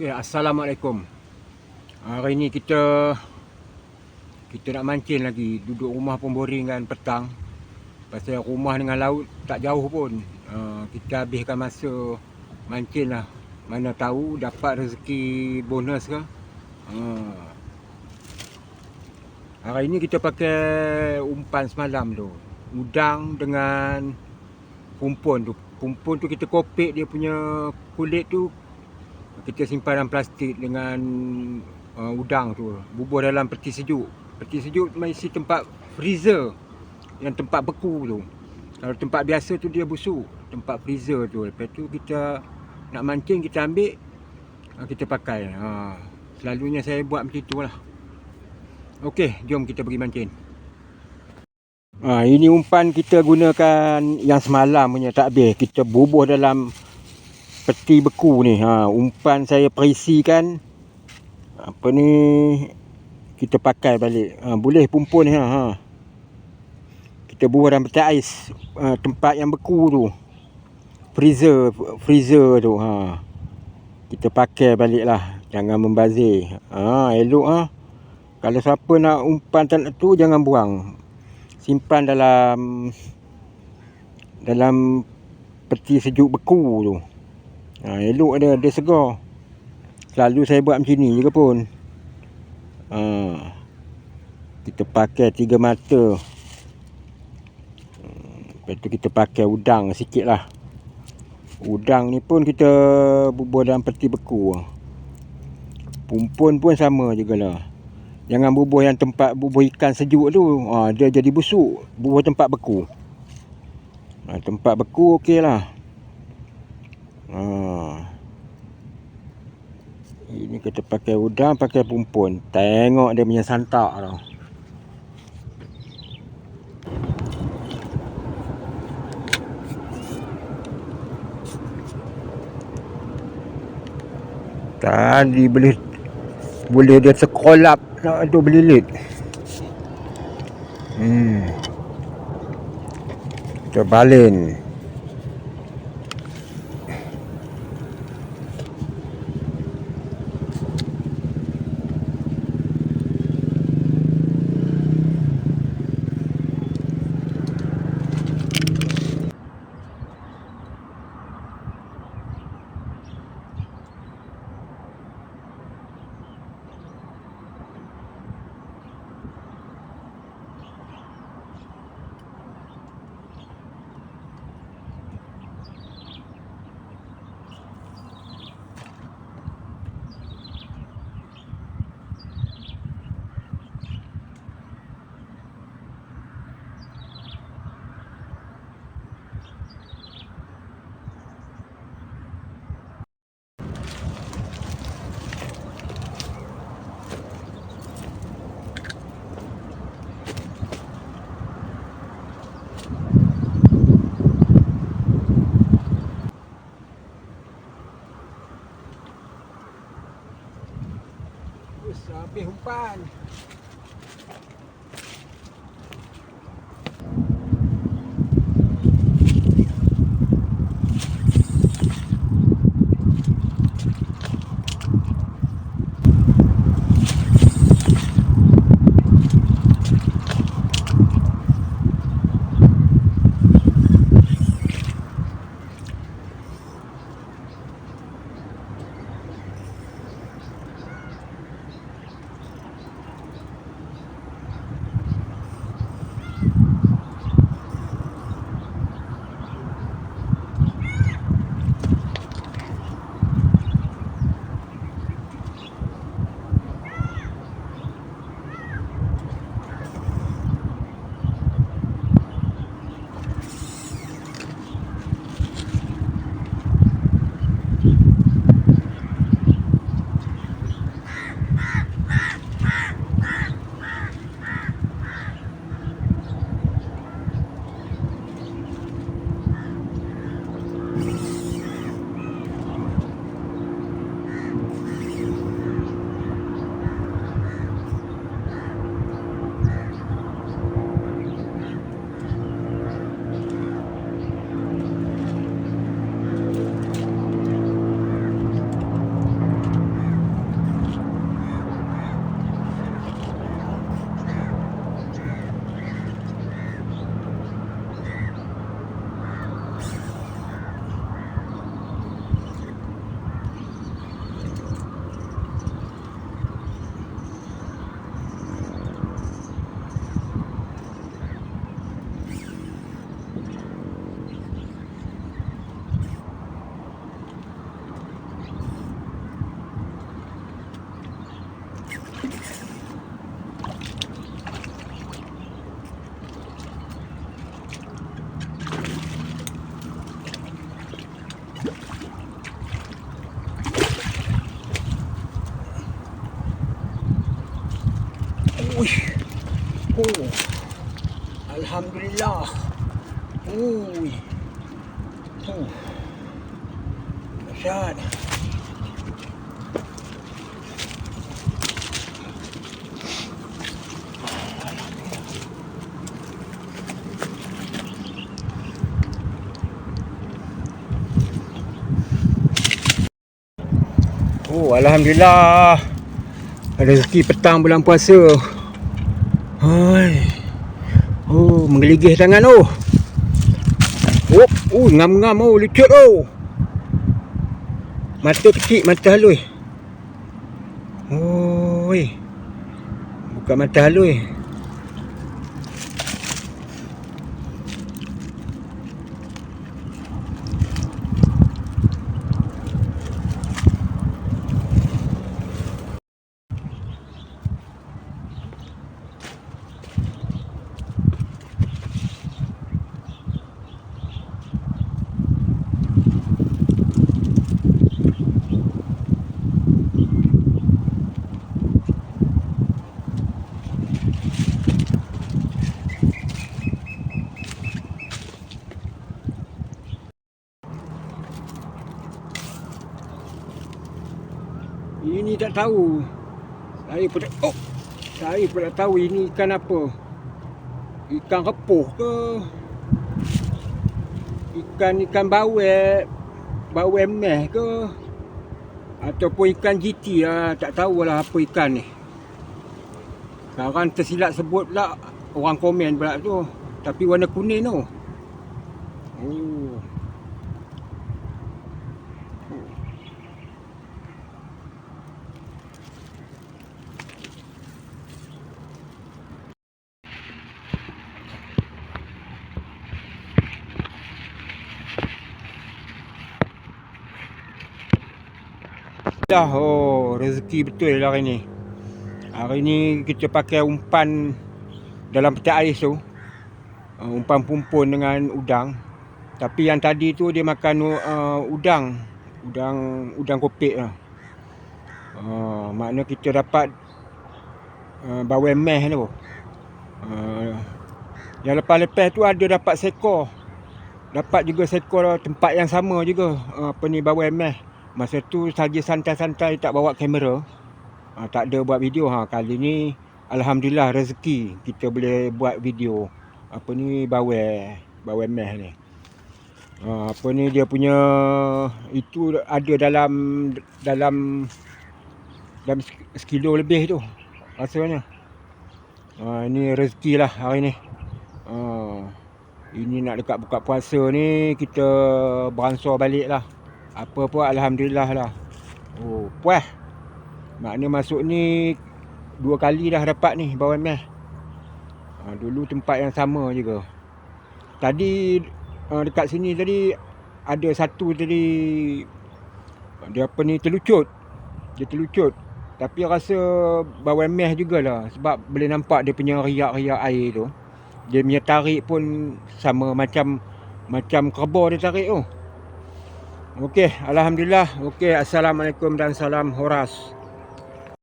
Okay, Assalamualaikum. Hari ni kita kita nak mancing lagi. Duduk rumah pun boring kan petang. Pasal rumah dengan laut tak jauh pun. Uh, kita habiskan masa mancing lah. Mana tahu dapat rezeki bonus ke. Uh. Hari ni kita pakai umpan semalam tu. Udang dengan pumpun tu. Pumpun tu kita kopek dia punya kulit tu kita simpan dalam plastik dengan uh, udang tu bubuh dalam peti sejuk. Peti sejuk mesti tempat freezer yang tempat beku tu. Kalau tempat biasa tu dia busuk tempat freezer tu. Lepas tu kita nak mancing kita ambil uh, kita pakai. Uh, selalunya saya buat macam itulah Okey, jom kita pergi mancing. Ha, ini umpan kita gunakan yang semalam punya tak habis. Kita bubuh dalam peti beku ni. Ha umpan saya perisikan. Apa ni? Kita pakai balik. Ha, boleh pumpun ni ha, ha. kita buat dalam peti ais ha, tempat yang beku tu. Freezer freezer tu ha. Kita pakai balik lah. Jangan membazir. Ha elok ha. Kalau siapa nak umpan tu jangan buang. Simpan dalam dalam peti sejuk beku tu Ha, elok dia, dia segar. Selalu saya buat macam ni juga pun. Ha, kita pakai tiga mata. Hmm, lepas tu kita pakai udang sikit lah. Udang ni pun kita bubuh dalam peti beku. Pumpun pun sama juga lah. Jangan bubuh yang tempat bubuh ikan sejuk tu. Ha, dia jadi busuk. Bubuh tempat beku. Ha, tempat beku okey lah. Ha. Ini kita pakai udang, pakai pumpun. Tengok dia punya santak tu. Tadi boleh boleh dia sekolap nak tu belilit. Hmm. Kita balin. Tapos, ah, uh, pihumpan. Oh. Dahsyat. Oh, Alhamdulillah. Rezeki petang bulan puasa. Hai. Oh, menggeligih tangan oh. Oh, oh ngam-ngam oh, lucut oh. Mata kecil, mata halus. Oi. Buka mata halus. Ini tak tahu. Saya pun tak, oh, saya pun tak tahu ini ikan apa. Ikan kepuh ke? Ikan ikan bawek, bawek meh ke? Ataupun ikan GT lah, tak tahulah apa ikan ni. Sekarang tersilap sebut pula orang komen pula tu. Tapi warna kuning tu. Oh. Dah, oh rezeki betul lah hari ni. Hari ni kita pakai umpan dalam peti ais tu. Uh, umpan pumpun dengan udang. Tapi yang tadi tu dia makan uh, udang. Udang udang kopek lah. Uh, makna kita dapat uh, bawang meh tu. Uh, yang lepas-lepas tu ada dapat sekor. Dapat juga sekor tempat yang sama juga. Uh, apa ni bawang meh. Masa tu saja santai-santai tak bawa kamera. Ha, tak ada buat video. Ha, kali ni Alhamdulillah rezeki kita boleh buat video. Apa ni bawel. Bawel meh ni. Ha, apa ni dia punya itu ada dalam dalam dalam sekilo lebih tu rasanya. Ha, ini rezeki lah hari ni. Ha, ini nak dekat buka puasa ni kita beransur balik lah. Apa pun Alhamdulillah lah. Oh, puas. Makna masuk ni dua kali dah dapat ni bawang meh. Ha, dulu tempat yang sama juga. Tadi ha, dekat sini tadi ada satu tadi dia apa ni terlucut. Dia terlucut. Tapi rasa bawang meh jugalah sebab boleh nampak dia punya riak-riak air tu. Dia punya tarik pun sama macam macam kerbau dia tarik tu. Oh. Okey, alhamdulillah. Okey, assalamualaikum dan salam horas.